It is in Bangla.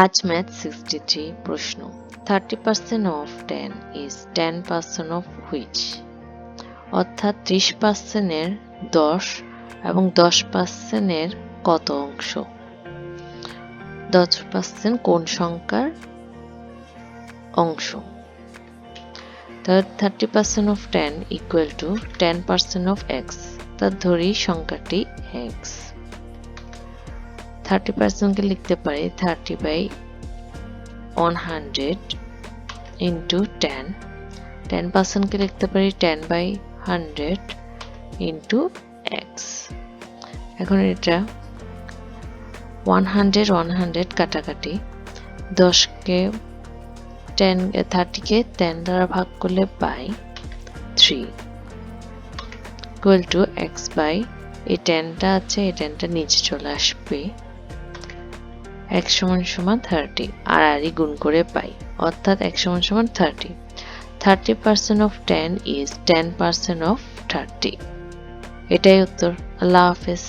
আজ ম্যাথ সিক্সটি থ্রি প্রশ্ন। Thirty percent of ten is ten percent of which? অর্থাৎ ত্রিশ পার্সেন্টের দশ এবং দশ পার্সেন্টের কত অংশ? দশ পার্সেন্ট কোন সংখ্যার অংশ? Thirty percent of ten equal to ten percent of X. তার ধরি সংখ্যাটি এক্স। থার্টি পার্সেন্টকে লিখতে পারি thirty by one hundred into ten ten পার্সেন্টকে লিখতে পারি ten by hundred into X এখন এটা ওয়ান হান্ড্রেড ওয়ান হান্ড্রেড কাটাকাটি। দশকে টেন থার্টিকে টেন দ্বারা ভাগ করলে পাই three equal to X by এই টেনটা আছে, এই টেনটা নিচে চলে আসবে। এক সমান সমান থার্টি আর আরই গুণ করে পাই, অর্থাৎ এক সমান সমান thirty thirty percent of ten is ten percent of thirty এটাই উত্তর। আল্লাহ হাফেজ।